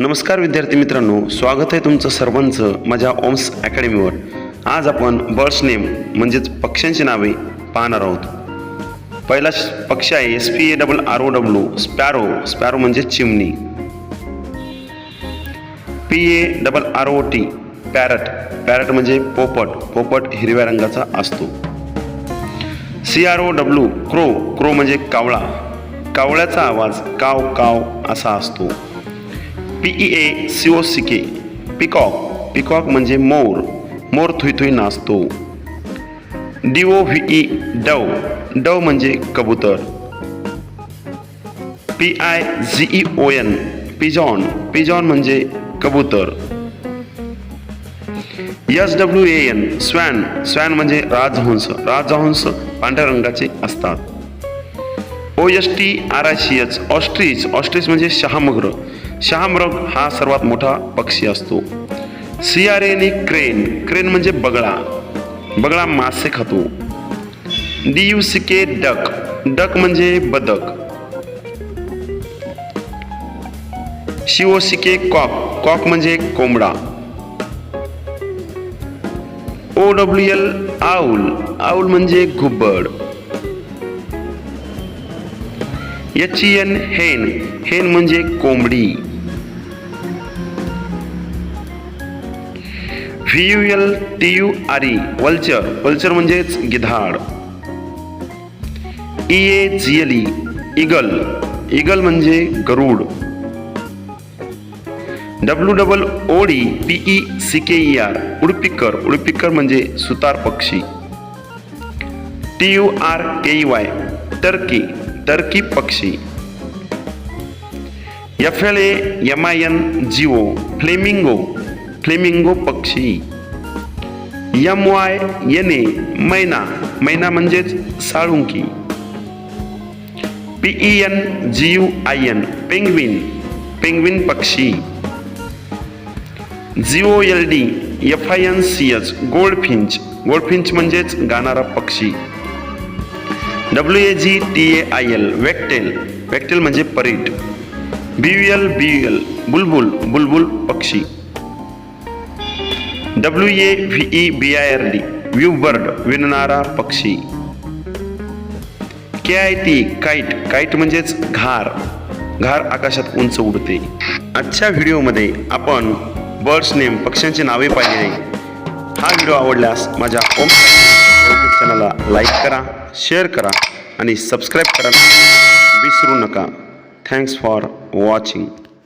नमस्कार विद्यार्थी मित्रांनो स्वागत आहे तुमचं सर्वांचं माझ्या ओम्स अकॅडमीवर. आज आपण बर्ड्स नेम म्हणजेच पक्ष्यांची नावे पाहणार आहोत. पहिला पक्षी आहे S P A double R O W sparrow sparrow म्हणजे चिमणी. P A double R O T parrot parrot म्हणजे पोपट पोपट हिरव्या रंगाचा असतो. C R O W crow crow म्हणजे कावळा. कावळ्याचा आवाज काव काव असा असतो. P E A C O C K peacock. Peacock म्हणजे मोर. मोर थुई थुई नाचतो D O V E dove. Dove म्हणजे कबूतर. P I G E O N. Pigeon. Pigeon म्हणजे कबूतर. S W A N. Swan. Swan म्हणजे राजहंस. राजहंस पांढऱ्या रंगाचे असतात. O S T R I C H. Ostrich. Ostrich म्हणजे शहामग्र. शहामृग हा सर्वात मोठा पक्षी असतो. C R N crane crane म्हणजे बगळा. बगळा मासे खातो. D U C K duck duck म्हणजे बदक. C O C K O C K cock cock म्हणजे कोंबडा. O W L owl owl म्हणजे घुबड. एच एन हेन हेन म्हणजे कोंबडी. V U L T U R E vulture vulture म्हणजेच गिधाड. E A G L E eagle eagle म्हणजे गरुड. W double O D P E C K E R woodpecker woodpecker म्हणजे सुतार पक्षी. T U R K E Y turkey turkey पक्षी F L A M I N G O flamingo flamingo पक्षी. M Y N A myna. Myna म्हणजेच Salunkhe. P E N G U I N penguin. Penguin पक्षी. G O L D F I N C H goldfinch. Goldfinch म्हणजेच गाणारा पक्षी. W A G T A I L wagtail. Wagtail म्हणजे Parit. B U L B U L bulbul. Bulbul पक्षी. W A V E B I R D weaver bird विणणारा पक्षी K I T kite kite म्हणजेच घार. घार आकाशात उंच उडते. आजच्या व्हिडिओमध्ये आपण बर्ड्स नेम पक्ष्यांची नावे पाहिली हा व्हिडिओ आवडल्यास माझ्या ओम यूट्यूब चॅनलला लाईक करा शेअर करा आणि सबस्क्राईब करा विसरू नका. Thanks for watching